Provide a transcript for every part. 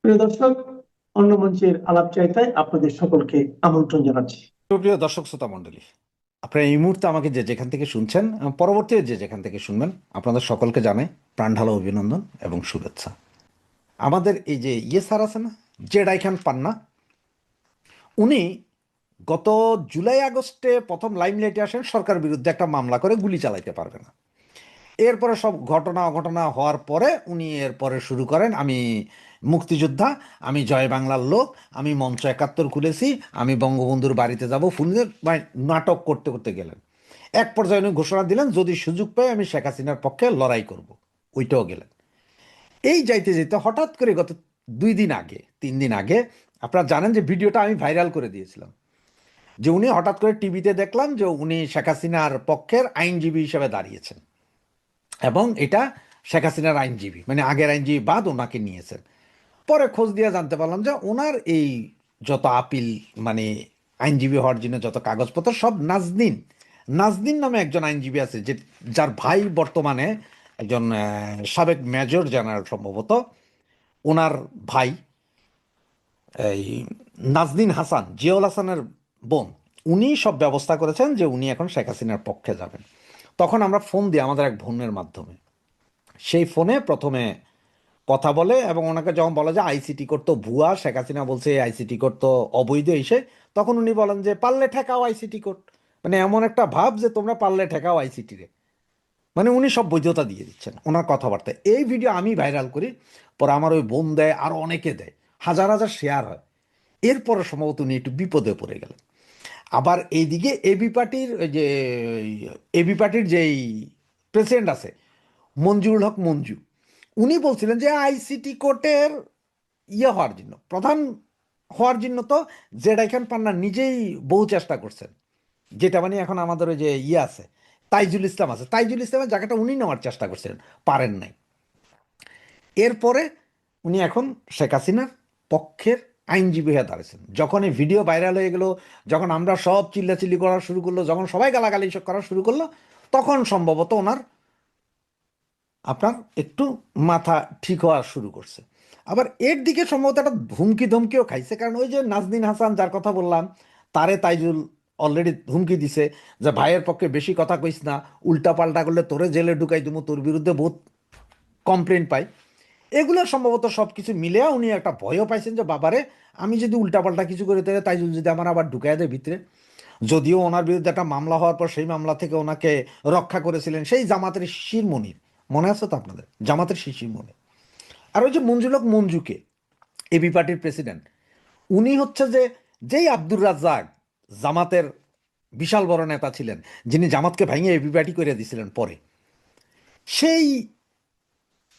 প্রিয় দর্শক আপনাদের সকলকে শ্রোতা মণ্ডলী, আপনারা এই মুহূর্তে আমাকে যে যেখান থেকে শুনছেন পরবর্তী যে যেখান থেকে শুনবেন, আপনাদের সকলকে জানাই প্রাণঢালা অভিনন্দন এবং শুভেচ্ছা। আমাদের এই যে ইয়ে স্যার আছে না, জেডাই খান পান্না, উনি গত জুলাই আগস্টে প্রথম লাইমলাইটে আসেন, সরকার বিরুদ্ধে একটা মামলা করে গুলি চালাইতে পারবে না। এরপরে সব ঘটনা অঘটনা হওয়ার পরে উনি এরপরে শুরু করেন, আমি মুক্তিযোদ্ধা, আমি জয় বাংলার লোক, আমি মঞ্চ একাত্তর খুলেছি, আমি বঙ্গবন্ধুর বাড়িতে যাব ফুলের মানে নাটক করতে করতে গেলেন। এক পর্যায়ে উনি ঘোষণা দিলেন, যদি সুযোগ পাই আমি শেখ হাসিনার পক্ষে লড়াই করব। ওইটাও গেলেন। এই যাইতে যেতে হঠাৎ করে গত দুই দিন আগে, তিন দিন আগে, আপনারা জানেন যে ভিডিওটা আমি ভাইরাল করে দিয়েছিলাম। যে উনি হঠাৎ করে টিভিতে দেখলাম যে উনি শেখ হাসিনার পক্ষের আইনজীবী হিসেবে দাঁড়িয়েছেন। এবং এটা শেখ হাসিনার আইনজীবী মানে আগের আইনজীবী বাদ ওনাকে নিয়েছেন। পরে খোঁজ দিয়ে জানতে পারলাম যে ওনার এই যত আপিল মানে আইনজীবী হওয়ার জন্য যত কাগজপত্র, সব নাজদিন নাজদিন নামে একজন আইনজীবী আছে যে, যার ভাই বর্তমানে একজন সাবেক মেজর জেনারেল সম্ভবত। ওনার ভাই, এই নাজদিন হাসান, জিয়াউল হাসানের বোন। উনি সব ব্যবস্থা করেছেন যে উনি এখন শেখ হাসিনার পক্ষে যাবেন। তখন আমরা ফোন দিই আমাদের এক বোনের মাধ্যমে। সেই ফোনে প্রথমে কথা বলে এবং ওনাকে যখন বলা যায় আইসিটি কোড তো ভুয়া, শেখ হাসিনা বলছে আইসিটি কোড তো অবৈধ এসে তখন উনি বলেন যে পারলে ঠেকাও আইসিটি কোড মানে এমন একটা ভাব যে তোমরা পারলে ঠেকাও আইসিটি রে। মানে উনি সব বৈধতা দিয়ে দিচ্ছেন ওনার কথাবার্তা। এই ভিডিও আমি ভাইরাল করি, পরে আমার ওই বোন দেয় আরও অনেকে দেয়। হাজার হাজার শেয়ার হয়। এরপরে সম্ভবত উনি একটু বিপদে পড়ে গেলেন। আবার এইদিকে এবি পার্টির যে এবি পার্টির যেই প্রেসিডেন্ট আছে, মঞ্জুরুল হক মঞ্জু, উনি বলছিলেন যে আইসিটি কোর্টের ইয়ে হওয়ার জন্য, প্রধান হওয়ার জন্য তো জেডাই খান পান্না নিজেই বহু চেষ্টা করছেন, যেটা মানে এখন আমাদের ওই যে ইয়ে আছে, তাইজুল ইসলাম আছে, তাইজুল ইসলামের জায়গাটা উনি নেওয়ার চেষ্টা করছিলেন, পারেন নাই। এরপরে উনি এখন শেখ হাসিনার পক্ষের আইনজীবী হয়ে দাঁড়িয়েছেন যখন এই ভিডিও ভাইরাল হয়ে গেল, যখন আমরা সব চিল্লাচিল্লি করা শুরু করল, যখন সবাই গালাগালি সব করা শুরু করল, তখন সম্ভবত ওনার আপনার একটু মাথা ঠিক হওয়া শুরু করছে। আবার এর দিকে সম্ভবত একটা হুমকি ধমকিও খাইছে, কারণ ওই যে নাজদিন হাসান যার কথা বললাম, তারে তাইজুল অলরেডি হুমকি দিছে যে, ভাইয়ের পক্ষে বেশি কথা কইস না উল্টা পাল্টা করলে তোরে জেলে ঢুকাই দেবো তোর বিরুদ্ধে বহুত কমপ্লেন পাই। এগুলো সম্ভবত সব কিছু মিলে উনি একটা ভয়ও পাইছেন যে, বাবারে, আমি যদি উল্টাপাল্টা কিছু করে তাই যদি আমার আবার ঢুকাই দেয় ভিতরে। যদিও ওনার বিরুদ্ধে একটা মামলা হওয়ার পর সেই মামলা থেকে ওনাকে রক্ষা করেছিলেন সেই জামাতের শিশির মনির মনে আছে তো আপনাদের? জামাতের শিশির মনির আর ওই যে মঞ্জুলক মঞ্জুকে এবি পার্টির প্রেসিডেন্ট উনি হচ্ছে যে, যেই আব্দুর রাজ্জাক জামাতের বিশাল বড় নেতা ছিলেন, যিনি জামাতকে ভেঙে এবি পার্টি করে দিয়েছিলেন পরে, সেই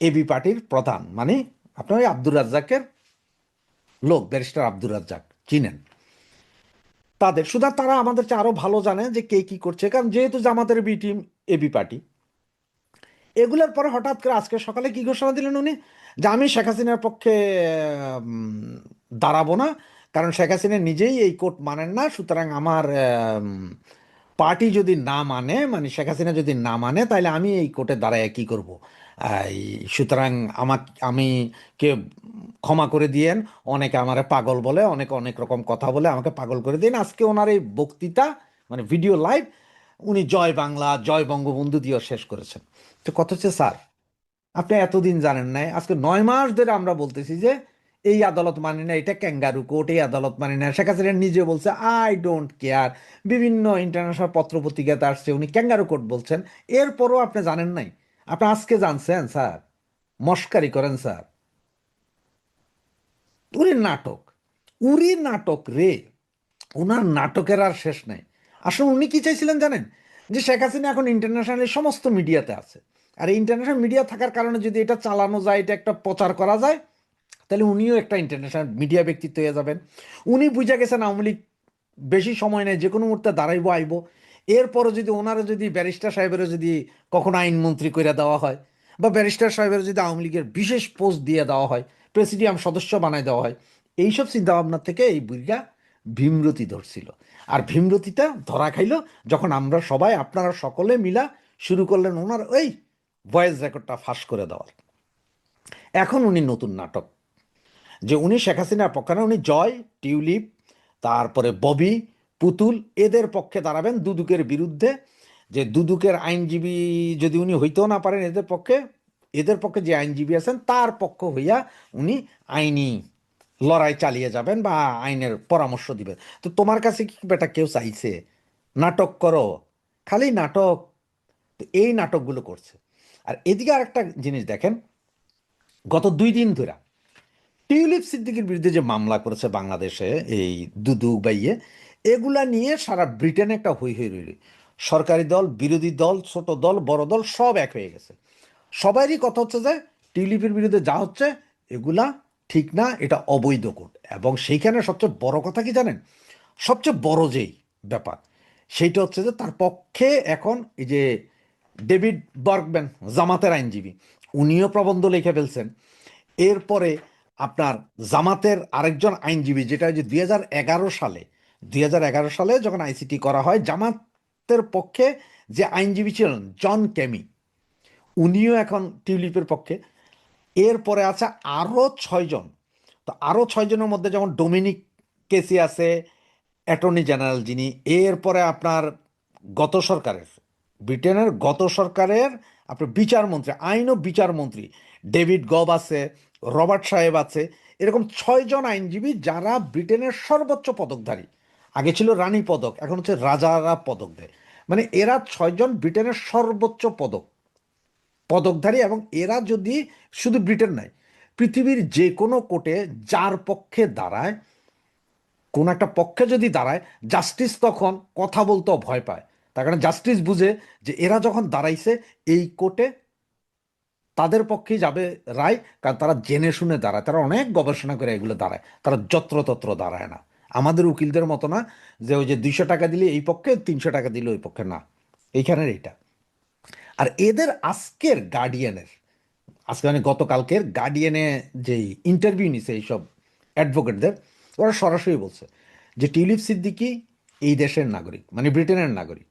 এবি পার্টির প্রধান মানে আপনার ওই আব্দুর রাজ্জাকের লোক, ব্যারিস্টার আব্দুর রাজ্জাক, চিনেন। তাদের সুতরাং তারা আমাদের চেয়ে আরও ভালো জানে যে কে কি করছে, কারণ যেহেতু জামাতের বি টিম এবি পার্টি। এগুলোর পরে হঠাৎ করে আজকে সকালে কি ঘোষণা দিলেন উনি? যে আমি শেখ হাসিনার পক্ষে দাঁড়াবো না, কারণ শেখ হাসিনা নিজেই এই কোর্ট মানেন না, সুতরাং আমার পার্টি যদি না মানে মানে শেখ হাসিনা যদি না মানে তাহলে আমি এই কোর্টে দাঁড়ায় কি করব? সুতরাং আমাকে আমি কে ক্ষমা করে দিয়েন, অনেকে আমার পাগল বলে, অনেকে, অনেক রকম কথা বলে আমাকে পাগল করে দিন আজকে ওনার এই বক্তৃতা মানে ভিডিও লাইভ, উনি জয় বাংলা, জয় বঙ্গবন্ধু দিয়েও শেষ করেছেন। তো কত হচ্ছে, স্যার, আপনি এতদিন জানেন নাই, আজকে নয় মাস ধরে আমরা বলতেছি যে এই আদালত মানি না, এটা ক্যাঙ্গারু কোর্ট, এই আদালত মানে না। শেখ হাসিনা নিজে বলছে আই ডোন্ট কেয়ার বিভিন্ন ইন্টারন্যাশনাল পত্র পত্রিকাতে আসছে, উনি ক্যাঙ্গারু কোর্ট বলছেন। এরপরও আপনি জানেন নাই আপনি আজকে জানছেন, স্যার? মস্কারি করেন, স্যার। উনি নাটক। উরি নাটক রে, ওনার নাটকের আর শেষ নাই। আসলে উনি কি চাইছিলেন জানেন? যে শেখ হাসিনা এখন ইন্টারন্যাশনালি সমস্ত মিডিয়াতে আছে। আর ইন্টারন্যাশনাল মিডিয়া থাকার কারণে যদি এটা চালানো যায়, এটা একটা প্রচার করা যায়, তাহলে উনিও একটা ইন্টারন্যাশনাল মিডিয়া ব্যক্তিত্ব হয়ে যাবেন। উনি বুঝে গেছেন আওয়ামী লীগ বেশি সময় নেই, যে কোনো মুহূর্তে দাঁড়াইবো, আইবো। এরপরও যদি ওনারা যদি ব্যারিস্টার সাহেবেরও যদি কখনো আইনমন্ত্রী করে দেওয়া হয় বা ব্যারিস্টার সাহেবের যদি আওয়ামী লীগের বিশেষ পোস্ট দিয়ে দেওয়া হয়, প্রেসিডিয়াম সদস্য বানায় দেওয়া হয়, এইসব চিন্তাভাবনা থেকে এই বুড়িটা ভীমরতি ধরছিল। আর ভীমরতিটা ধরা খাইলো যখন আমরা সবাই, আপনারা সকলে মিলা শুরু করলেন ওনার ওই ভয়েস রেকর্ডটা ফাঁস করে দেওয়ার। এখন উনি নতুন নাটক। যে উনি শেখ হাসিনার পক্ষে উনি জয়, টিউলিপ, তারপরে ববি পুতুল এদের পক্ষে দাঁড়াবেন দুদুকের বিরুদ্ধে। যে দুদুকের আইনজীবী যদি উনি হইতেও না পারেন এদের পক্ষে এদের পক্ষে যে আইনজীবী আছেন তার পক্ষ হইয়া উনি আইনি লড়াই চালিয়ে যাবেন বা আইনের পরামর্শ দিবেন। তো তোমার কাছে কি বেটা কেউ চাইছে? নাটক করো। খালি নাটক। তো এই নাটকগুলো করছে। আর এদিকে আরেকটা জিনিস দেখেন, গত দুই দিন ধরে টিউলিপ সিদ্দিকির বিরুদ্ধে যে মামলা করেছে বাংলাদেশে এই দুদুক বা ইয়ে এগুলা নিয়ে সারা ব্রিটেনে একটা হই হই রইল। সরকারি দল, বিরোধী দল, ছোট দল, বড় দল সব এক হয়ে গেছে। সবারই কথা হচ্ছে যে টিউলিপের বিরুদ্ধে যা হচ্ছে, এগুলা ঠিক না, এটা অবৈধ কোড এবং সেইখানে সবচেয়ে বড় কথা কি জানেন? সবচেয়ে বড় যেই ব্যাপার, সেইটা হচ্ছে যে, তার পক্ষে এখন এই যে ডেভিড বার্গম্যান জামাতের আইনজীবী, উনিও প্রবন্ধ লিখে ফেলছেন। এরপরে আপনার জামাতের আরেকজন আইনজীবী, যেটা যে দুই হাজার এগারো সালে দুই হাজার এগারো সালে যখন আইসিটি করা হয়, জামাতের পক্ষে যে আইনজীবী ছিলেন, জন ক্যামি উনিও এখন টিউলিপের পক্ষে। এরপরে আছে আরও ছয়জন তো আরও ছয়জনের মধ্যে যেমন ডোমিনিক কেসি আছে, অ্যাটর্নি জেনারেল যিনি, এরপরে আপনার গত সরকারের, ব্রিটেনের গত সরকারের আপনার বিচারমন্ত্রী, আইন ও বিচারমন্ত্রী ডেভিড গব আছে, রবার্ট সাহেব আছে। এরকম ছয়জন আইনজীবী যারা ব্রিটেনের সর্বোচ্চ পদকধারী। আগে ছিল রানী পদক, এখন হচ্ছে রাজারা পদক দেয়। মানে এরা ছয়জন ব্রিটেনের সর্বোচ্চ পদক, পদকধারী এবং এরা যদি শুধু ব্রিটেন নয়, পৃথিবীর যে কোনো কোর্টে যার পক্ষে দাঁড়ায়, কোন একটা পক্ষে যদি দাঁড়ায়, জাস্টিস তখন কথা বলতেও ভয় পায়। তার কারণে জাস্টিস বুঝে যে এরা যখন দাঁড়াইছে, এই কোর্টে তাদের পক্ষেই যাবে রায়, কারণ তারা জেনে শুনে দাঁড়ায়, তারা অনেক গবেষণা করে এগুলো দাঁড়ায়, তারা যত্রতত্র দাঁড়ায় না। আমাদের উকিলদের মতো না যে ওই যে দুইশো টাকা দিলে এই পক্ষে, তিনশো টাকা দিলে ওই পক্ষে না। এইখানের এইটা। আর এদের আজকের গার্ডিয়ানের আজকে মানে গতকালকের গার্ডিয়ানে যেই ইন্টারভিউ নিছে এইসব অ্যাডভোকেটদের ওরা সরাসরি বলছে যে টিউলিপ সিদ্দিকি এই দেশের নাগরিক মানে ব্রিটেনের নাগরিক।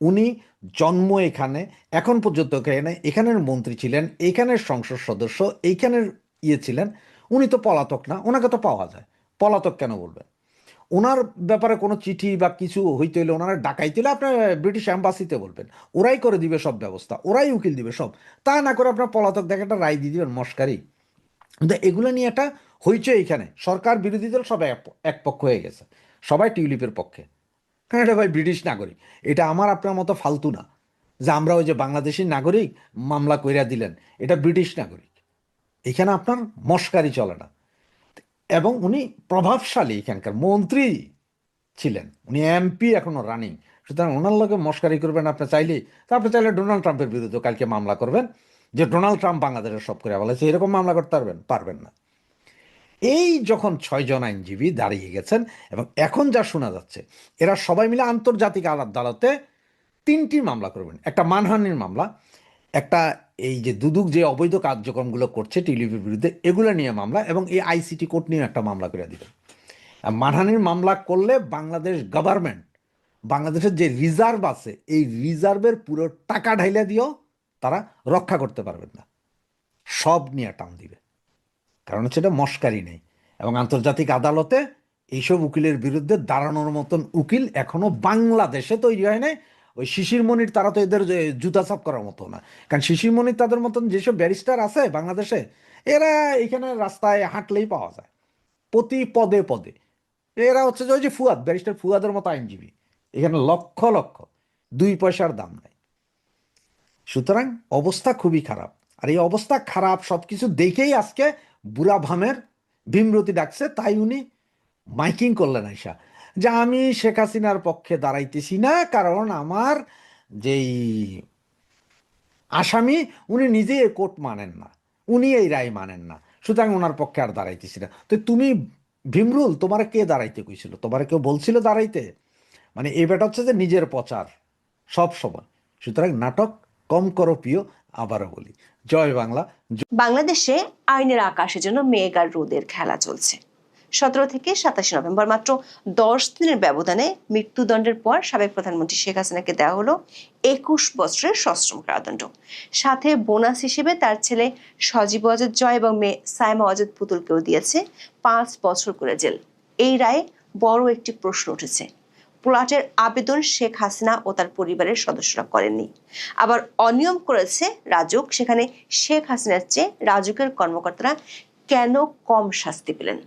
উনি জন্ম এখানে, এখন পর্যন্ত এখানে, এখানের মন্ত্রী ছিলেন, এখানের সংসদ সদস্য, এইখানের ইয়ে ছিলেন। উনি তো পলাতক না, ওনাকে তো পাওয়া যায়। পলাতক কেন বলবেন? ওনার ব্যাপারে কোনো চিঠি বা কিছু হইতে হইলে, ওনারা ডাকাইতে হলে আপনার ব্রিটিশ অ্যাম্বাসিতে বলবেন। ওরাই করে দিবে সব ব্যবস্থা, ওরাই উকিল দিবে সব। তা না করে আপনার পলাতক দেখে একটা রায় দিয়ে দিবেন মস্কারি। কিন্তু এগুলো নিয়ে একটা হইচে এখানে। সরকার বিরোধী দল সব এক পক্ষ হয়ে গেছে। সবাই টিউলিপের পক্ষে। কারণ এটা ভাই ব্রিটিশ নাগরিক। এটা আমার আপনার মতো ফালতু না। যে আমরা ওই যে বাংলাদেশি নাগরিক মামলা কইরা দিলেন, এটা ব্রিটিশ নাগরিক। এখানে আপনার মস্কারি চলে না। এবং উনি প্রভাবশালী এখানকার মন্ত্রী ছিলেন। উনি এমপি এখনও রানিং সুতরাং ওনার লোকে মস্কারি করবেন আপনি চাইলেই আপনি চাইলে ডোনাল্ড ট্রাম্পের বিরুদ্ধে কালকে মামলা করবেন, যে ডোনাল্ড ট্রাম্প বাংলাদেশের সব করে বলেছে। এরকম মামলা করতে পারবেন? পারবেন না। এই যখন ছয়জন আইনজীবী দাঁড়িয়ে গেছেন, এবং এখন যা শোনা যাচ্ছে, এরা সবাই মিলে আন্তর্জাতিক আদালতে তিনটি মামলা করবেন। একটা মানহানির মামলা একটা এই যে দুদুক যে অবৈধ কার্যক্রমগুলো করছে টিলিপির বিরুদ্ধে, এগুলো নিয়ে মামলা এবং এই আইসিটি কোর্ট নিয়ে একটা মামলা করে আর মানহানির মামলা করলে বাংলাদেশ গভর্নমেন্ট বাংলাদেশের যে রিজার্ভ আছে, এই রিজার্ভের পুরো টাকা ঢাইলে দিয়েও তারা রক্ষা করতে পারবেন না। সব নিয়ে টান দিবে। কারণ হচ্ছে এটা মস্কারি নেই। এবং আন্তর্জাতিক আদালতে এইসব উকিলের বিরুদ্ধে দাঁড়ানোর মতন উকিল এখনও বাংলাদেশে তৈরি হয় নাই। ওই শিশির মনির, তারা তো এদের জুতা সাফ করার মতো না। কারণ শিশির মনির তাদের মতন যেসব ব্যারিস্টার আছে বাংলাদেশে, এরা এখানে রাস্তায় হাঁটলেই পাওয়া যায়। প্রতি পদে পদে। এরা হচ্ছে যে ওই যে ফুয়াদ, ব্যারিস্টার ফুয়াদের মতো আইনজীবী। এখানে লক্ষ লক্ষ, দুই পয়সার দাম নাই। সুতরাং অবস্থা খুবই খারাপ। আর এই অবস্থা খারাপ সবকিছু দেখেই আজকে বুড়া ভামের ভীমরতি ডাকছে, তাই উনি মাইকিং করলেন আইসা। যে আমি শেখ হাসিনার পক্ষে দাঁড়াইতেছি না, কারণ আমার যেই আসামি, উনি নিজেই কোর্ট মানেন না। উনি এই রায় মানেন না। সুতরাং ওনার পক্ষে আর দাঁড়াইতেছি না। তো তুমি ভীমরুল, তোমার কে দাঁড়াইতে কইছিল? তোমার কেউ বলছিল দাঁড়াইতে? মানে এই ব্যাটা হচ্ছে যে নিজের প্রচার, সব সময়। সুতরাং নাটক কম করো প্রিয়, আবারও বলি। জয় বাংলা বাংলাদেশে আইনের আকাশে যেন মেঘ রোদের খেলা চলছে। সতেরো থেকে সাতাশে নভেম্বর, মাত্র দশ দিনের ব্যবধানে মৃত্যুদণ্ডের পর সাবেক প্রধানমন্ত্রী শেখ হাসিনাকে দেওয়া হলো একুশ বছরের সশ্রম কারাদণ্ড। সাথে বোনাস হিসেবে তার ছেলে সজীব অজেদ জয় এবং মেয়ে সাইমা অজেদ পুতুলকেও দিয়েছে পাঁচ বছর করে জেল। এই রায়ে বড় একটি প্রশ্ন উঠেছে। প্লটের আবেদন শেখ হাসিনা ও তার পরিবারের সদস্যরা করেননি। আবার অনিয়ম করেছে রাজুক। সেখানে শেখ হাসিনার চেয়ে রাজুকের কর্মকর্তারা কেন কম শাস্তি পেলেন?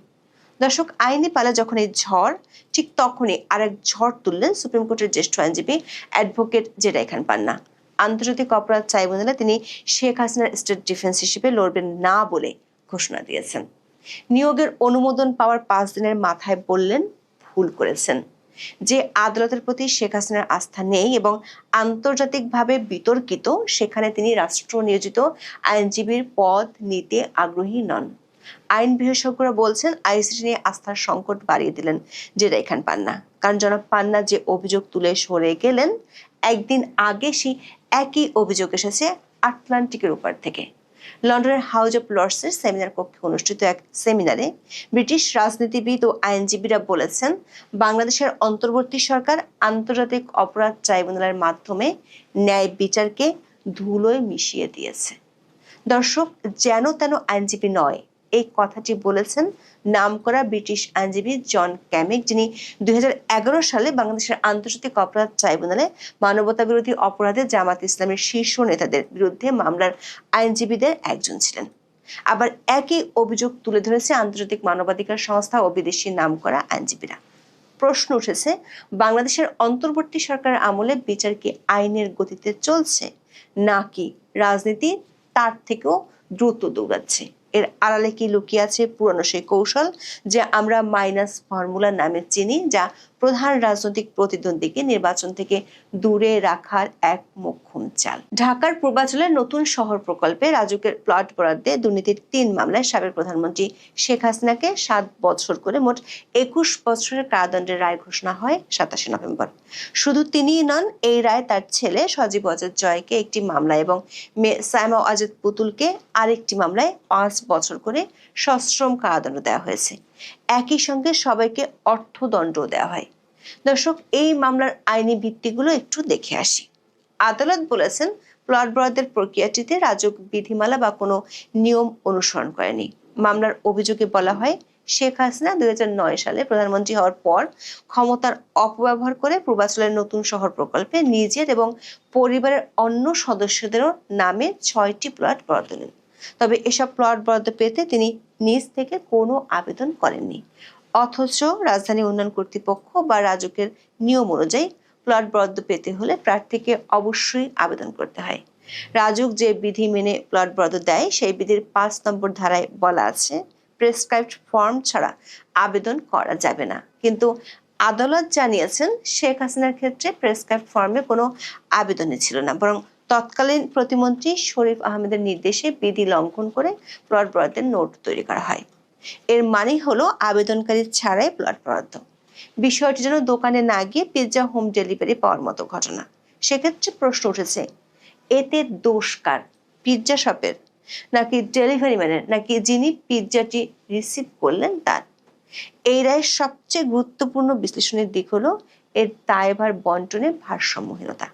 দর্শক, আইনি পালা যখন এই ঝড়, ঠিক তখনই আরেক ঝড় তুললেন সুপ্রিম কোর্টের জ্যেষ্ঠ আইনজীবী অ্যাডভোকেট জেরা খান পান্না। আন্তর্জাতিক অপরাধ ট্রাইব্যুনালে তিনি শেখ হাসিনার স্টেট ডিফেন্স হিসেবে লড়বেন না বলে ঘোষণা দিয়েছেন। নিয়োগের অনুমোদন পাওয়ার পাঁচ দিনের মাথায় বললেন, ভুল করেছেন। যে আদালতের প্রতি শেখ হাসিনার আস্থা নেই এবং আন্তর্জাতিকভাবে বিতর্কিত, সেখানে তিনি রাষ্ট্র নিয়োজিত আইনজীবীর পদ নিতে আগ্রহী নন। আইন বিশেষজ্ঞরা বলছেন আইসিটি নিয়ে আস্থার সংকট বাড়িয়ে দিলেন জেরা খান পান্না। কারণ জনাব পান্না যে অভিযোগ তুলে সরে গেলেন, একদিন আগে সেই একই অভিযোগ এসেছে আটলান্টিকের উপর থেকে। লন্ডনের হাউজ অফ লর্ডসের সেমিনার কক্ষে অনুষ্ঠিত এক সেমিনারে ব্রিটিশ রাজনীতিবিদ ও আইনজীবীরা বলেছেন, বাংলাদেশের অন্তর্বর্তী সরকার আন্তর্জাতিক অপরাধ ট্রাইব্যুনালের মাধ্যমে ন্যায় বিচারকে ধুলোয় মিশিয়ে দিয়েছে। দর্শক, যেন তেন আইনজীবী নয় এই কথাটি বলেছেন নামকরা ব্রিটিশ আইনজীবী জন ক্যামিক, যিনি দুই হাজার এগারো সালে বাংলাদেশের আন্তর্জাতিক অপরাধ ট্রাইব্যুনালে মানবতা বিরোধী অপরাধে জামাত ইসলামের শীর্ষ নেতাদের বিরুদ্ধে মামলার আইনজীবীদের একজন ছিলেন। আবার একই অভিযোগ তুলে ধরেছে আন্তর্জাতিক মানবাধিকার সংস্থা ও বিদেশি নামকরা আইনজীবীরা। প্রশ্ন উঠেছে, বাংলাদেশের অন্তর্বর্তী সরকারের আমলে বিচার কি আইনের গতিতে চলছে? নাকি রাজনীতি তার থেকেও দ্রুত দৌড়াচ্ছে? এর আড়ালে কি লুকিয়ে আছে পুরনো সেই কৌশল যে আমরা মাইনাস ফর্মুলা নামে চিনি, যা প্রধান রাজনৈতিক প্রতিদ্বন্দ্বীকে নির্বাচন থেকে দূরে রাখার এক মোক্ষম চাল। ঢাকার পূর্বাঞ্চলের নতুন শহর প্রকল্পে রাজুকের প্লট বরাদ্দে দুর্নীতির তিন মামলায় সাবেক প্রধানমন্ত্রী শেখ হাসিনাকে সাত বছর করে মোট একুশ বছরের কারাদণ্ডের রায় ঘোষণা হয় সাতাশে নভেম্বর। শুধু তিনিই নন, এই রায় তার ছেলে সজীব অজিত জয়কে একটি মামলা এবং মেয়ে সাইমা অজিত পুতুলকে আরেকটি মামলায় পাঁচ বছর করে সশ্রম কারাদণ্ড দেওয়া হয়েছে। একই সঙ্গে সবাইকে অর্থদণ্ডও দেওয়া হয়। দর্শক, এই মামলার আইনি ভিত্তিগুলো একটু দেখে আসি। আদালত বলেছেন প্লট বরাদ্দের প্রক্রিয়াটিতে রাজক বিধিমালা বা কোনো নিয়ম অনুসরণ করেনি। মামলার অভিযোগে বলা হয়, শেখ হাসিনা দুই হাজার নয় সালে প্রধানমন্ত্রী হওয়ার পর ক্ষমতার অপব্যবহার করে পূর্বাঞ্চলের নতুন শহর প্রকল্পে নিজের এবং পরিবারের অন্য সদস্যদেরও নামে ছয়টি প্লট বরাদ্দ নেন তবে এসব প্লট বরাদ্দ পেতে তিনি নিজ থেকে কোনো আবেদন করেননি। অথচ রাজধানী উন্নয়ন কর্তৃপক্ষ বা রাজকের নিয়ম অনুযায়ী প্লট বরাদ্দ পেতে হলে প্রার্থীকে অবশ্যই আবেদন করতে হয়। রাজুক যে বিধি মেনে প্লট বরাদ্দ দেয়, সেই বিধির পাঁচ নম্বর ধারায় বলা আছে, প্রেসক্রাইবড ফর্ম ছাড়া আবেদন করা যাবে না। কিন্তু আদালত জানিয়েছেন, শেখ হাসিনার ক্ষেত্রে প্রেসক্রাইব ফর্মে কোনো আবেদনই ছিল না, বরং তৎকালীন প্রতিমন্ত্রী শরীফ আহমেদের নির্দেশে বিধি লঙ্ঘন করে প্লট বরাদ্দের নোট তৈরি করা হয়। এর মানে হলো আবেদনকারী ছাড়াই প্লট বরাদ্দ। বিষয়টি যেন দোকানে না গিয়ে পিৎজা, হোম ডেলিভারি পাওয়ার মতো ঘটনা। সেক্ষেত্রে প্রশ্ন উঠেছে, এতে দোষ কার? পিৎজা শপের? নাকি ডেলিভারি ম্যানের? নাকি যিনি পিৎজাটি রিসিভ করলেন তার? এই রায়ের সবচেয়ে গুরুত্বপূর্ণ বিশ্লেষণের দিক হলো এর দায়ভার বন্টনে ভারসাম্যহীনতা।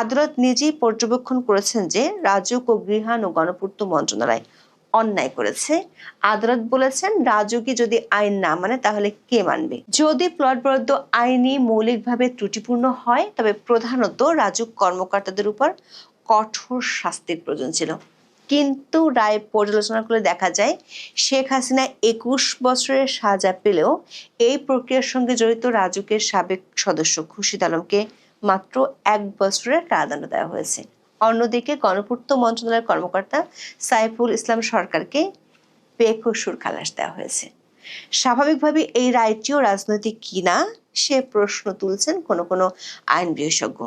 আদালত নিজেই পর্যবেক্ষণ করেছেন যে রাজুক ও গৃহায়ণ ও গণপূর্ত মন্ত্রণালয় অন্যায় করেছে। আদালত বলেছেন রাজুকি যদি আইন না মানে তাহলে কে মানবে? যদি প্লট বরাদ্দ আইনি মৌলিকভাবে ত্রুটিপূর্ণ হয়, তবে প্রধানত রাজুক কর্মকর্তাদের উপর কঠোর শাস্তির প্রয়োজন ছিল। কিন্তু রায় পর্যালোচনা করে দেখা যায়, শেখ হাসিনা একুশ বছরের সাজা পেলেও এই প্রক্রিয়ার সঙ্গে জড়িত রাজুকের সাবেক সদস্য খুরশিদ আলমকে মাত্র এক বছরের কারাদণ্ড দেওয়া হয়েছে। অন্যদিকে গণপূর্ত মন্ত্রণালয়ের কর্মকর্তা সাইফুল ইসলাম সরকারকে বেকসুর খালাস দেওয়া হয়েছে। স্বাভাবিকভাবে এই রায়টিও রাজনৈতিক কিনা সে প্রশ্ন তুলছেন কোনো কোনো আইন বিশেষজ্ঞ।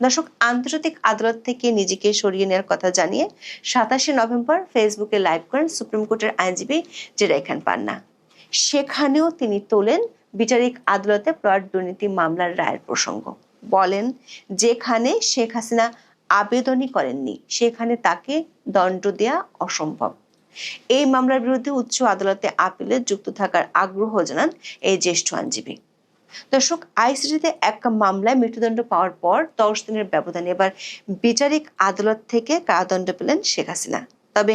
দর্শক, আন্তর্জাতিক আদালত থেকে নিজেকে সরিয়ে নেওয়ার কথা জানিয়ে সাতাশে নভেম্বর ফেসবুকে লাইভ করেন সুপ্রিম কোর্টের আইনজীবী জেরাই খান পান্না। সেখানেও তিনি তোলেন বিচারিক আদালতে প্লট দুর্নীতি মামলার রায়ের প্রসঙ্গ। বলেন, যেখানে শেখ হাসিনা আবেদনই করেননি, সেখানে তাকে দণ্ড দেয়া অসম্ভব। এই মামলার বিরুদ্ধে উচ্চ আদালতে আপিলে যুক্ত থাকার আগ্রহ জানান এই জ্যেষ্ঠ আইনজীবী। দর্শক আইসিটিতে এক মামলায় মৃত্যুদণ্ড পাওয়ার পর দশ দিনের ব্যবধানে এবার বিচারিক আদালত থেকে কারাদণ্ড পেলেন শেখ হাসিনা। তবে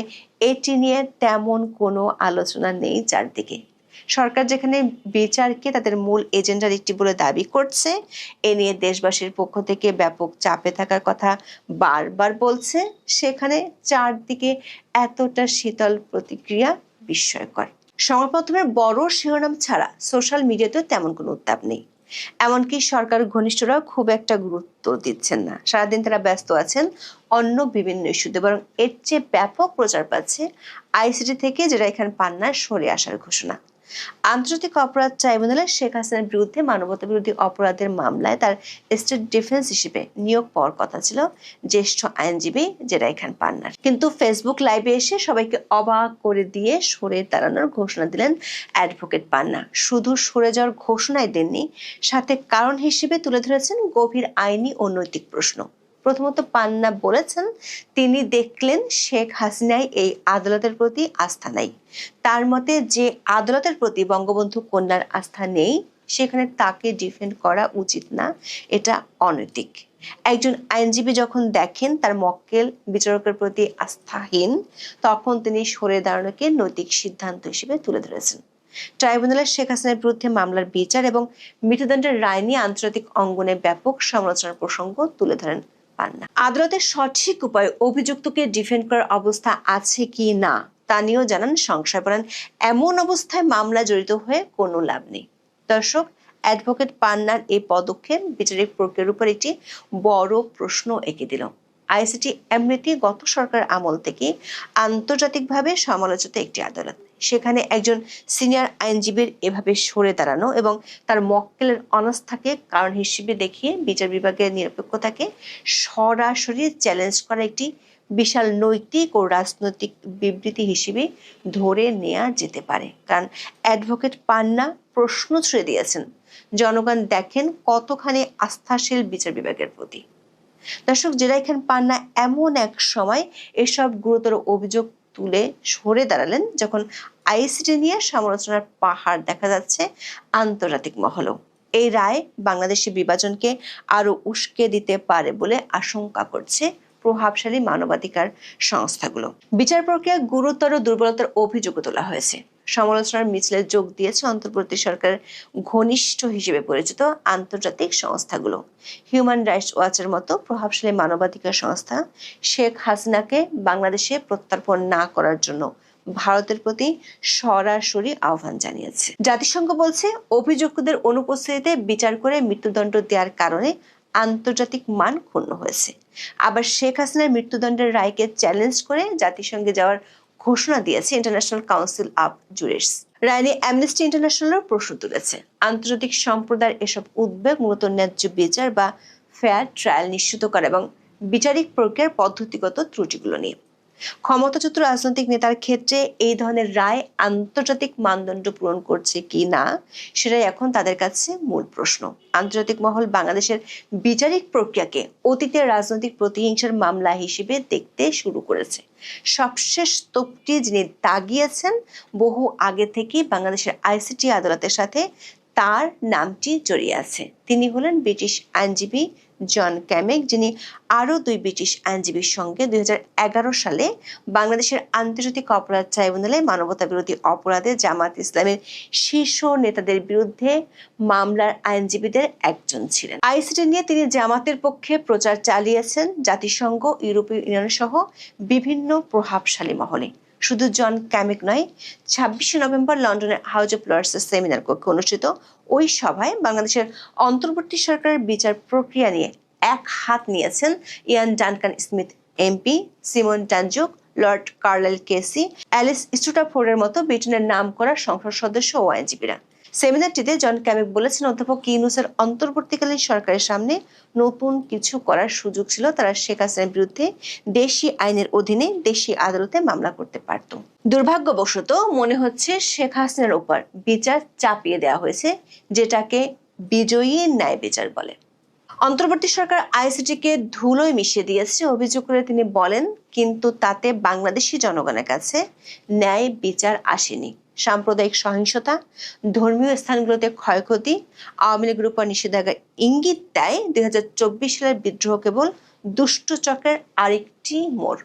এটি নিয়ে তেমন কোনো আলোচনা নেই চারদিকে। সরকার যেখানে বিচারকে তাদের মূল এজেন্ডার একটি বলে দাবি করছে, এ নিয়ে দেশবাসীর পক্ষ থেকে ব্যাপক চাপে থাকার কথা বারবার বলছে। সেখানে চারদিকে এতটা শীতল প্রতিক্রিয়া বিস্ময়কর। মাধ্যমের বড় শিরোনাম ছাড়া সোশ্যাল মিডিয়াতেও তেমন কোনো উত্তাপ নেই। এমনকি সরকার ঘনিষ্ঠরাও খুব একটা গুরুত্ব দিচ্ছেন না। সারাদিন তারা ব্যস্ত আছেন, অন্য বিভিন্ন ইস্যুতে বরং এর চেয়ে ব্যাপক প্রচার পাচ্ছে আইসিটি থেকে, যেটা এখানে পান্নার সরে আসার ঘোষণা। আন্তর্জাতিক অপরাধ ট্রাইব্যুনালে শেখ হাসিনার বিরুদ্ধে মানবতা বিরোধী অপরাধের মামলায় তার স্টেট ডিফেন্স হিসেবে নিয়োগ পাওয়ার কথা ছিল জ্যেষ্ঠ আইনজীবী জেরাই খান পান্নার। কিন্তু ফেসবুক লাইভে এসে সবাইকে অবাক করে দিয়ে সরে দাঁড়ানোর ঘোষণা দিলেন অ্যাডভোকেট পান্না। শুধু সরে যাওয়ার ঘোষণাই দেননি, সাথে কারণ হিসেবে তুলে ধরেছেন গভীর আইনি ও নৈতিক প্রশ্ন। প্রথমত পান্না বলেছেন, তিনি দেখলেন শেখ হাসিনাই এই আদালতের প্রতি আস্থা নাই। তার মতে যে আদালতের প্রতি বঙ্গবন্ধু কন্যার আস্থা নেই, সেখানে তাকে ডিফেন্ড করা উচিত না, এটা অনৈতিক। একজন আইনজীবী যখন দেখেন তার মক্কেল বিচারকের প্রতি আস্থাহীন, তখন তিনি সরে দাঁড়ানোকে নৈতিক সিদ্ধান্ত হিসেবে তুলে ধরেছেন। ট্রাইব্যুনালে শেখ হাসিনার বিরুদ্ধে মামলার বিচার এবং মৃত্যুদণ্ডের রায় নিয়ে আন্তর্জাতিক অঙ্গনে ব্যাপক সমালোচনার প্রসঙ্গ তুলে ধরেন। পান্না আদালতের সঠিক উপায়ে অভিযুক্তকে ডিফেন্ড করার অবস্থা আছে কি না, তা নিয়েও জানান সংশয় বলেন এমন অবস্থায় মামলা জড়িত হয়ে কোনো লাভ নেই। দর্শক, অ্যাডভোকেট পান্নার এই পদক্ষেপ বিচারিক প্রক্রিয়ার উপর একটি বড় প্রশ্ন এঁকে দিল। আইসিটি এমনিতে গত সরকার আমল থেকে আন্তর্জাতিকভাবে সমালোচিত একটি আদালত। সেখানে একজন সিনিয়র আইনজীবীর এভাবে সরে দাঁড়ানো এবং তার মক্কেলের অনাস্থাকে কারণ হিসেবে দেখিয়ে বিচার বিভাগের নিরপেক্ষতাকে সরাসরি চ্যালেঞ্জ করা একটি বিশাল নৈতিক ও রাজনৈতিক বিবৃতি হিসেবে ধরে নেওয়া যেতে পারে। কারণ অ্যাডভোকেট পান্না প্রশ্ন ছুড়ে দিয়েছেন, জনগণ দেখেন কতখানি আস্থাশীল বিচার বিভাগের প্রতি। দর্শক, জেরাই খান পান্না এমন এক সময় এসব গুরুতর অভিযোগ তুলে সরে দাঁড়ালেন যখন আইসিটি নিয়ে সমালোচনার পাহাড় দেখা যাচ্ছে আন্তর্জাতিক মহলও। এই রায় বাংলাদেশি বিভাজনকে আরও উস্কে দিতে পারে বলে আশঙ্কা করছে প্রভাবশালী মানবাধিকার সংস্থাগুলো। বিচার প্রক্রিয়া গুরুতর দুর্বলতার অভিযোগ তোলা হয়েছে। সমালোচনার মিছিলে যোগ দিয়েছে অন্তর্বর্তী সরকারের ঘনিষ্ঠ হিসেবে পরিচিত আন্তর্জাতিক সংস্থাগুলো। হিউম্যান রাইটস ওয়াচের মতো প্রভাবশালী মানবাধিকার সংস্থা শেখ হাসিনাকে বাংলাদেশে প্রত্যর্পণ না করার জন্য ভারতের প্রতি সরাসরি আহ্বান জানিয়েছে। জাতিসংঘ বলছে, অভিযুক্তদের অনুপস্থিতিতে বিচার করে মৃত্যুদণ্ড দেওয়ার কারণে আন্তর্জাতিক মান ক্ষুণ্ণ হয়েছে। আবার শেখ হাসিনার মৃত্যুদণ্ডের রায়কে চ্যালেঞ্জ করে জাতিসংঘে যাওয়ার ঘোষণা দিয়েছে ইন্টারন্যাশনাল কাউন্সিল অব জুরিস্ট রায়নি অ্যামনেস্টি ইন্টারন্যাশনালের প্রশ্ন তুলেছে। আন্তর্জাতিক সম্প্রদায়ের এসব উদ্বেগ মূলত ন্যায্য বিচার বা ফেয়ার ট্রায়াল নিশ্চিত করা এবং বিচারিক প্রক্রিয়ার পদ্ধতিগত ত্রুটিগুলো নিয়ে। ক্ষমতাচ্যুত রাজনৈতিক নেতার ক্ষেত্রে এই ধরনের রায় আন্তর্জাতিক মানদণ্ড পূরণ করছে কি না, সেটাই এখন তাদের কাছে মূল প্রশ্ন। আন্তর্জাতিক মহল বাংলাদেশের বিচারিক প্রক্রিয়াকে অতীতের রাজনৈতিক প্রতিহিংসার মামলা হিসেবে দেখতে শুরু করেছে। সবশেষ তোপটি যিনি দাগিয়েছেন বহু আগে থেকেই বাংলাদেশের আইসিটি আদালতের সাথে তার নামটি জড়িয়ে আছে। তিনি হলেন ব্রিটিশ আইনজীবী জন ক্যামেক, যিনি আরও দুই ব্রিটিশ আইনজীবীর সঙ্গে দুই সালে বাংলাদেশের আন্তর্জাতিক অপরাধ ট্রাইব্যুনালে মানবতা বিরোধী অপরাধে জামাত ইসলামের শীর্ষ নেতাদের বিরুদ্ধে মামলার আইনজীবীদের একজন ছিলেন। আইসিটি নিয়ে তিনি জামাতের পক্ষে প্রচার চালিয়েছেন। জাতিসংঘ, ইউরোপীয় ইউনিয়ন সহ বিভিন্ন প্রভাবশালী মহলে। শুধু জন ক্যামিক নয়, ছাব্বিশে নভেম্বর লন্ডনের হাউজ অফ লর্ডসের সেমিনার কক্ষে অনুষ্ঠিত ওই সভায় বাংলাদেশের অন্তর্বর্তী সরকারের বিচার প্রক্রিয়া নিয়ে এক হাত নিয়েছেন Iain Duncan Smith MP, Simon Tanjuk Lord Carlile QC, Alice স্টুটাফোর্ডের মতো ব্রিটেনের নাম করা সংসদ সদস্য ও আইনজীবীরা। সেমিনারটিতে জন ক্যামিক বলেছেন, অধ্যাপক ইউনুসের অন্তর্বর্তীকালীন সরকারের সামনে নতুন কিছু করার সুযোগ ছিল। তারা শেখ হাসিনার বিরুদ্ধে দেশি আইনের অধীনে দেশি আদালতে মামলা করতে পারত। দুর্ভাগ্যবশত মনে হচ্ছে শেখ হাসিনার উপর বিচার চাপিয়ে দেওয়া হয়েছে, যেটাকে বিজয়ী ন্যায় বিচার বলে। অন্তর্বর্তী সরকার আইসিটিকে ধুলোয় মিশিয়ে দিয়েছে, অভিযোগ করে তিনি বলেন, কিন্তু তাতে বাংলাদেশি জনগণের কাছে ন্যায় বিচার আসেনি। সাম্প্রদায়িক সহিংসতা, ধর্মীয় স্থানগুলোতে ক্ষয়ক্ষতি, আওয়ামী লীগের উপর নিষেধাজ্ঞা ইঙ্গিত দেয় দুই হাজার চব্বিশ সালের বিদ্রোহ কেবল দুষ্ট চক্রের আরেকটি মোড়।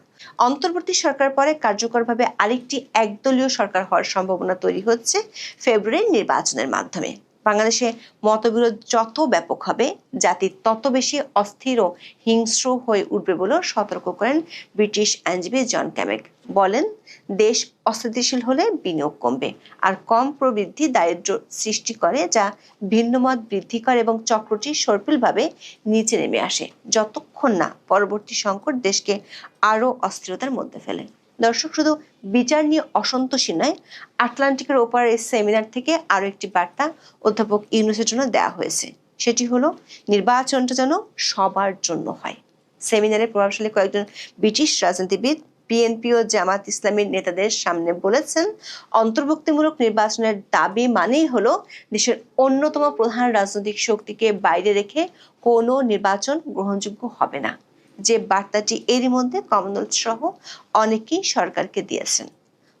অন্তর্বর্তী সরকার পরে কার্যকরভাবে আরেকটি একদলীয় সরকার হওয়ার সম্ভাবনা তৈরি হচ্ছে ফেব্রুয়ারি নির্বাচনের মাধ্যমে। বাংলাদেশে মতবিরোধ যত ব্যাপক হবে, জাতি তত বেশি অস্থির ও হিংস্র হয়ে উঠবে বলেও সতর্ক করেন ব্রিটিশ আইনজীবী জন ক্যামেক বলেন, দেশ অস্থিতিশীল হলে বিনিয়োগ কমবে, আর কম প্রবৃদ্ধি দারিদ্র্য সৃষ্টি করে, যা ভিন্নমত বৃদ্ধি করে এবং চক্রটি সর্পিলভাবে নিচে নেমে আসে, যতক্ষণ না পরবর্তী সংকট দেশকে আরও অস্থিরতার মধ্যে ফেলে। দর্শক, শুধু বিচার নিয়ে অসন্তোষী নয়, আটলান্টিকের ওপারের এই সেমিনার থেকে আরও একটি বার্তা অধ্যাপক ইউনুসের জন্য দেওয়া হয়েছে। সেটি হলো, নির্বাচনটা যেন সবার জন্য হয়। সেমিনারে প্রভাবশালী কয়েকজন ব্রিটিশ রাজনীতিবিদ, বিএনপি ও জামাত ইসলামীর নেতাদের সামনে বলেছেন, অন্তর্ভুক্তিমূলক নির্বাচনের দাবি মানেই হলো, দেশের অন্যতম প্রধান রাজনৈতিক শক্তিকে বাইরে রেখে কোনো নির্বাচন গ্রহণযোগ্য হবে না। যে বার্তাটি এরই মধ্যে কমনওয়েলথ সহ অনেকেই সরকারকে দিয়েছেন।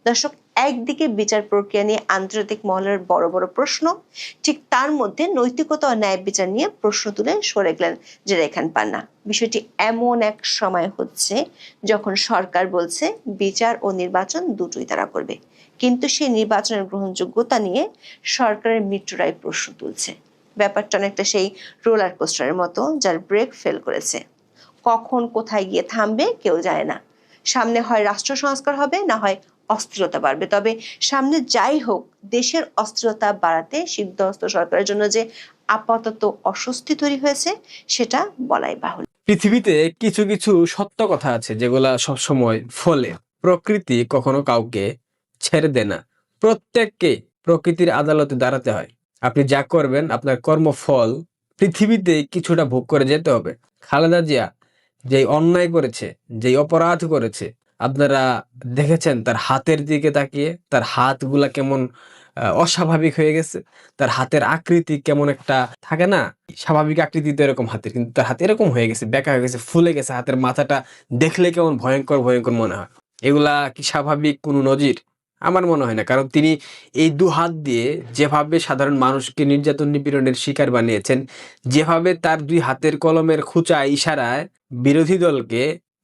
দর্শক, একদিকে বিচার প্রক্রিয়া নিয়ে আন্তর্জাতিক মহলের বড় বড় প্রশ্ন, ঠিক তার মধ্যে নৈতিকতা ও ন্যায় বিচার নিয়ে প্রশ্ন তুলে সরে গেলেন যে রেখান পান্না। বিষয়টি এমন এক সময় হচ্ছে যখন সরকার বলছে বিচার ও নির্বাচন দুটোই তারা করবে। কিন্তু সেই নির্বাচনের গ্রহণযোগ্যতা নিয়ে সরকারের মৃত্যুরায় প্রশ্ন তুলছে। ব্যাপারটা অনেকটা সেই রোলার কোস্টারের মতো, যার ব্রেক ফেল করেছে। কখন কোথায় গিয়ে থামবে কেউ জানে না। সামনে হয় রাষ্ট্র সংস্কার হবে, না হয় অস্থিরতা বাড়বে। তবে সামনে যাই হোক, দেশের অস্থিরতা বাড়াতে সিদ্ধহস্ত সরকারের জন্য যে আপাতত অস্বস্তি তৈরি হয়েছে, সেটা বলাই বাহুল পৃথিবীতে কিছু কিছু সত্য কথা আছে যেগুলা সবসময় ফলে প্রকৃতি কখনো কাউকে ছেড়ে দেয় না। প্রত্যেককে প্রকৃতির আদালতে দাঁড়াতে হয়। আপনি যা করবেন, আপনার কর্মফল পৃথিবীতে কিছুটা ভোগ করে যেতে হবে। খালেদা জিয়া যেই অন্যায় করেছে, যেই অপরাধ করেছে, আপনারা দেখেছেন তার হাতের দিকে তাকিয়ে, তার হাতগুলা কেমন অস্বাভাবিক হয়ে গেছে, তার হাতের আকৃতি কেমন একটা থাকে না, স্বাভাবিক আকৃতি তো এরকম হাতের, কিন্তু তার হাত এরকম হয়ে গেছে, বেঁকা হয়ে গেছে, ফুলে গেছে, হাতের মাথাটা দেখলে কেমন ভয়ঙ্কর ভয়ঙ্কর মনে হয়। এগুলা কি স্বাভাবিক কোনো নজির? আমার মনে হয় না। কারণ তিনি এই দু হাত দিয়ে যেভাবে সাধারণ মানুষকে নির্যাতন নিপীড়নের শিকার বানিয়েছেন, যেভাবে তার দুই হাতের কলমের খুচা ইশারায় বিরোধী দলকে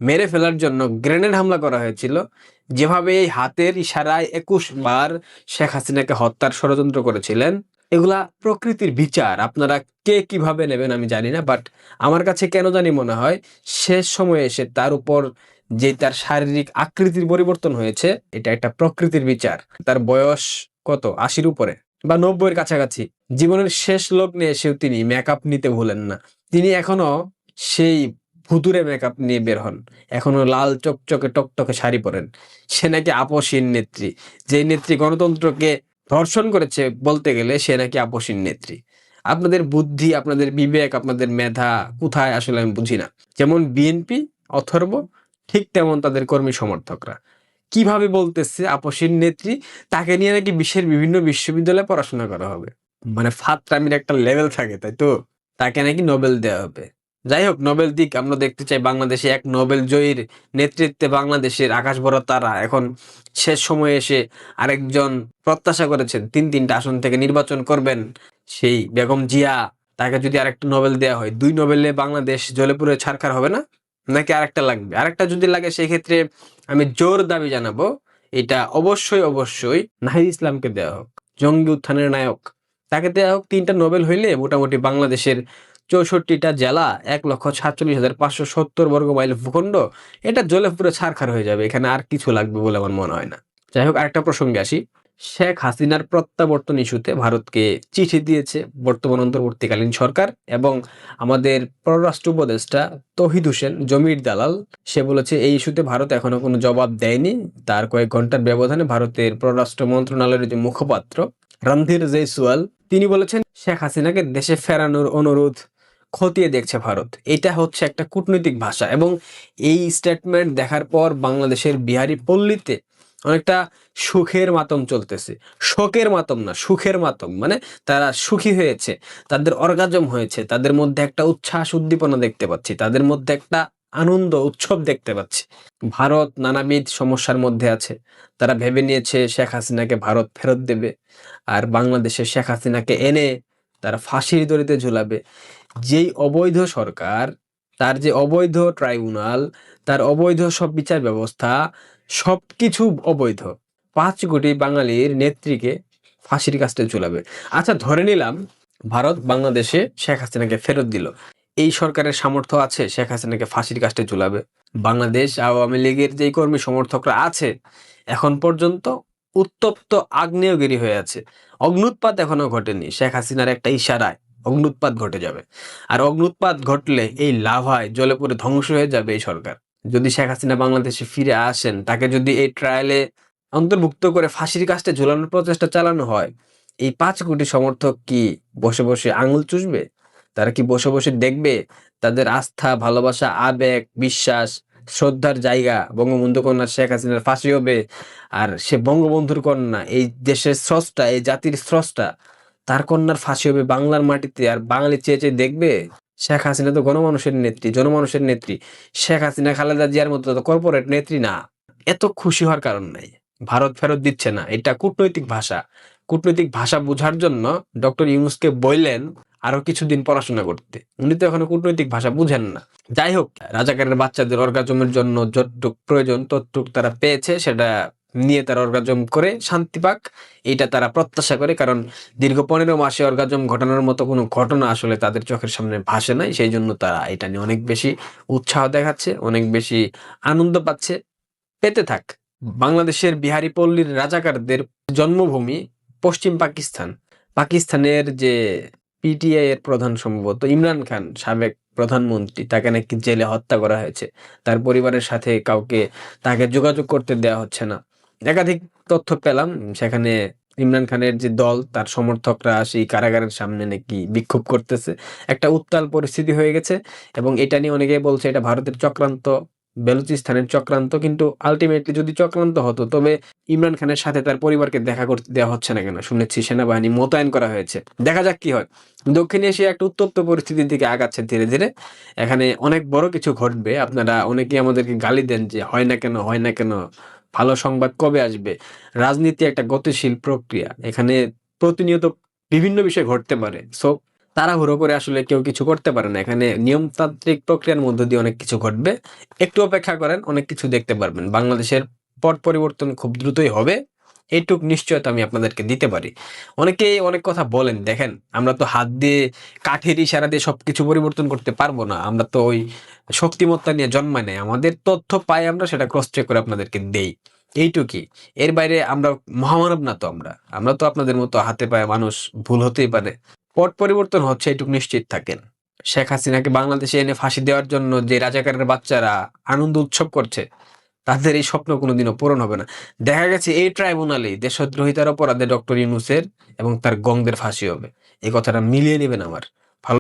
মেরে ফেলার জন্য গ্রেনেড হামলা করা হয়েছিল, যেভাবে এই হাতের ইশারায় একুশ বার শেখ হাসিনাকে হত্যার ষড়যন্ত্র করেছিলেন, এগুলা প্রকৃতির বিচার। আপনারা কে কীভাবে নেবেন আমি জানি না, বাট আমার কাছে কেন জানি মনে হয় শেষ সময়ে এসে তার উপর যে তার শারীরিক আকৃতির পরিবর্তন হয়েছে, এটা একটা প্রকৃতির বিচার। তার বয়স কত? আশির উপরে বা নব্বইয়ের কাছাকাছি। জীবনের শেষ লগ্নে এসেও তিনি মেকআপ নিতে ভুলেন না। তিনি এখনও সেই ভুতুরে মেকআপ নিয়ে বের হন। এখনও লাল চকচকে টকটকে শাড়ি পরেন। সে নাকি আপসীন নেত্রী। যে নেত্রী গণতন্ত্রকে ধর্ষণ করেছে বলতে গেলে সে নাকি আপসীন নেত্রী। আপনাদের বুদ্ধি, আপনাদের বিবেক, আপনাদের মেধা কোথায় আসলে আমি বুঝি না। যেমন বিএনপি, অথর্ব ঠিক তেমন তাদের কর্মী সমর্থকরা। কীভাবে বলতেছে আপসীন নেত্রী, তাকে নিয়ে নাকি বিশ্বের বিভিন্ন বিশ্ববিদ্যালয়ে পড়াশোনা করা হবে। মানে ফাতরামির একটা লেভেল থাকে, তাই তো? তাকে নাকি নোবেল দেওয়া হবে। যাই হোক, নোবেল দিক, আমরা দেখতে চাই বাংলাদেশে এক নোবেল জয়ীর নেতৃত্বে বাংলাদেশের আকাশ বড় তারা। এখন শেষ সময়ে এসে আরেকজন প্রত্যাশা করেছেন, তিন তিনটা আসন থেকে নির্বাচন করবেন সেই বেগম জিয়া। তাকে যদি আরেকটা নোবেল দেওয়া হয়, দুই নোবেলে বাংলাদেশ জলে পুরে ছাড়খার হবে না? নাকি আরেকটা লাগবে? আরেকটা যদি লাগে সেই ক্ষেত্রে আমি জোর দাবি জানাব, এটা অবশ্যই অবশ্যই নাহিদ ইসলামকে দেওয়া হোক, জঙ্গি উত্থানের নায়ক। তাকে দেওয়া হোক তিনটা নোবেল হইলে মোটামুটি বাংলাদেশের চৌষট্টিটা জেলা এক লক্ষ সাতচল্লিশ হাজার পাঁচশো সত্তর বর্গ মাইল ভূখণ্ড, এটা জলে পুরো ছারখার হয়ে যাবে। এখানে আর কিছু লাগবে বলে আমার মনে হয় না। যাই হোক, আরেকটা প্রসঙ্গে আসি। শেখ হাসিনার প্রত্যাবর্তন ইস্যুতে ভারতকে চিঠি দিয়েছে বর্তমান অন্তর্বর্তীকালীন সরকার এবং আমাদের পররাষ্ট্র উপদেষ্টা তহিদ হোসেন জমির দালাল। সে বলেছে, এই ইস্যুতে ভারত এখনও কোনো জবাব দেয়নি। তার কয়েক ঘণ্টার ব্যবধানে ভারতের পররাষ্ট্র মন্ত্রণালয়ের যে মুখপাত্র রণধীর জয়সওয়াল, তিনি বলেছেন, শেখ হাসিনাকে দেশে ফেরানোর অনুরোধ খতিয়ে দেখছে ভারত। এটা হচ্ছে একটা কূটনৈতিক ভাষা এবং এই স্টেটমেন্ট দেখার পর বাংলাদেশের বিহারি পল্লীতে অনেকটা সুখের মাতম চলতেছে। শোকের মাতম না, সুখের মাতম। মানে তারা সুখী হয়েছে, তাদের অর্গাজম হয়েছে, তাদের মধ্যে একটা উচ্ছ্বাস উদ্দীপনা দেখতে পাচ্ছি, তাদের মধ্যে একটা আনন্দ, উৎসব দেখতে পাচ্ছি। ভারত নানাবিধ সমস্যার মধ্যে আছে। তারা ভেবে নিয়েছে শেখ হাসিনাকে ভারত ফেরত দেবে আর বাংলাদেশে শেখ হাসিনাকে এনে তারা ফাঁসির দড়িতে ঝুলাবে। যেই অবৈধ সরকার, তার যে অবৈধ ট্রাইব্যুনাল, তার অবৈধ সব বিচার ব্যবস্থা সবকিছু অবৈধ। পাঁচ কোটি বাঙালির নেত্রীকে ফাঁসির কাছে ঝুলাবে আচ্ছা ধরে নিলাম ভারত বাংলাদেশে শেখ হাসিনাকে ফেরত দিল। এই সরকারের সামর্থ্য আছে, শেখ হাসিনাকে ফাঁসির কাছে ঝুলাবে বাংলাদেশ, আওয়ামী লীগের যেই কর্মী সমর্থকরা আছে, এখন পর্যন্ত উত্তপ্ত আগ্নেয়গিরি হয়ে আছে। অগ্নুৎপাত এখনও ঘটেনি, শেখ হাসিনার একটা ইশারায় অগ্নুৎপাত ঘটে যাবে। আর অগ্নুৎপাত ঘটলে এই লাভায় জলে পড়ে ধ্বংস হয়ে যাবে এই সরকার। যদি শেখ হাসিনা বাংলাদেশে ফিরে আসেন, তাকে যদি এই ট্রায়ালে অন্তর্ভুক্ত করে ফাঁসির কাজটা ঝোলানোর প্রচেষ্টা চালানো হয়, এই পাঁচ কোটি সমর্থক কি বসে বসে আঙুল চুষবে? তারা কি বসে বসে দেখবে তাদের আস্থা, ভালোবাসা, আবেগ, বিশ্বাস, শ্রদ্ধার জায়গা বঙ্গবন্ধু কন্যা শেখ হাসিনার ফাঁসি হবে? আর সে বঙ্গবন্ধুর কন্যা, এই দেশের স্রষ্টা, এই জাতির স্রষ্টা, তার কন্যার ফাঁসি হবে বাংলার মাটিতে, আর বাঙালি চেয়ে চেয়ে দেখবে? শেখ হাসিনা তো গণমানুষের নেত্রী, জনমানুষের নেত্রী। শেখ হাসিনা, খালেদা জিয়ার মতো তো কর্পোরেট নেত্রী না। এত খুশি হওয়ার কারণ নাই। ভারত ফেরত দিচ্ছে না। এটা কূটনৈতিক ভাষা। কূটনৈতিক ভাষা বোঝার জন্য ডক্টর ইউনুসকে বললেন আরও কিছুদিন পড়াশোনা করতে। উনি তো এখনও কূটনৈতিক ভাষা বুঝেন না। যাই হোক, রাজাকারের বাচ্চাদের অর্গাজমের জন্য যতটুক প্রয়োজন ততটুক তারা পেয়েছে, সেটা নিয়ে তারা অর্গাজম করে শান্তি পাক। এটা তারা প্রত্যাশা করে, কারণ দীর্ঘ পনেরো মাসে অর্গাজম ঘটানোর মতো কোনো ঘটনা আসলে তাদের চোখের সামনে ভাসে নাই। সেই জন্য তারা এটা নিয়ে অনেক বেশি উৎসাহ দেখাচ্ছে, অনেক বেশি আনন্দ পাচ্ছে। পেতে থাক, বাংলাদেশের বিহারি পল্লীর রাজাকারদের জন্মভূমি পশ্চিম পাকিস্তান। পাকিস্তানের যে পিটিআই এর প্রধান সম্ভবত ইমরান খান, সাবেক প্রধানমন্ত্রী, তাকে নাকি জেলে হত্যা করা হয়েছে। তার পরিবারের সাথে কাউকে তাকে যোগাযোগ করতে দেওয়া হচ্ছে না। একাধিক তথ্য পেলাম। সেখানে ইমরান খানের যে দল, তার সমর্থকরা সেই কারাগারের সামনে নাকি বিক্ষোভ করতেছে। একটা উত্তাল পরিস্থিতি হয়ে গেছে এবং এটা নিয়ে অনেকে বলছে এটা ভারতের চক্রান্ত, বেলুচিস্তানের চক্রান্ত, কিন্তু আলটিমেটলি যদি চক্রান্ত হতো, তবে ইমরান খানের সাথে তার পরিবারকে দেখা করতে দেওয়া হচ্ছে না কেন? শুনেছি সেনাবাহিনী মোতায়েন করা হয়েছে। দেখা যাক কি হয়। দক্ষিণ এশিয়া একটা উত্তপ্ত পরিস্থিতির দিকে আগাচ্ছে ধীরে ধীরে। এখানে অনেক বড় কিছু ঘটবে। আপনারা অনেকেই আমাদেরকে গালি দেন যে হয় না কেন, হয় না কেন ভালো সংবাদ কবে আসবে? রাজনীতি একটা গতিশীল প্রক্রিয়া। এখানে প্রতিনিয়ত বিভিন্ন বিষয় ঘটতে পারে। সো তাড়াহুড়ো করে আসলে কেউ কিছু করতে পারে না। এখানে নিয়মতান্ত্রিক প্রক্রিয়ার মধ্য দিয়ে অনেক কিছু ঘটবে। একটু অপেক্ষা করেন, অনেক কিছু দেখতে পারবেন। বাংলাদেশের পট পরিবর্তন খুব দ্রুতই হবে। এইটুক নিশ্চয়তা আমি আপনাদেরকে দিতে পারি। অনেকেই অনেক কথা বলেন, দেখেন, আমরা তো হাত দিয়ে, কাঠের ইশারা দিয়ে সবকিছু পরিবর্তন করতে পারব না। আমরা তো ওই শক্তিমত্তা নিয়ে জন্মায় নেয় আমাদের তথ্য পাই আমরা, সেটা ক্রস চেক করে আপনাদেরকে দেই। এইটুকুই এর বাইরে আমরা মহামানব না তো আমরা। আমরা তো আপনাদের মতো হাতে পায়ে মানুষ, ভুল হতেই পারে। পট পরিবর্তন হচ্ছে, এইটুকু নিশ্চিত থাকেন। শেখ হাসিনাকে বাংলাদেশে এনে ফাঁসি দেওয়ার জন্য যে রাজাকারের বাচ্চারা আনন্দ উৎসব করছে, তাদের এই স্বপ্ন কোনোদিনও পূরণ হবে না। দেখা গেছে, এই ট্রাইব্যুনালেই দেশদ্রোহিতার অপরাধে ডক্টর ইউনুসের এবং তার গংদের ফাঁসি হবে। এই কথাটা মিলিয়ে নেবেন আমার।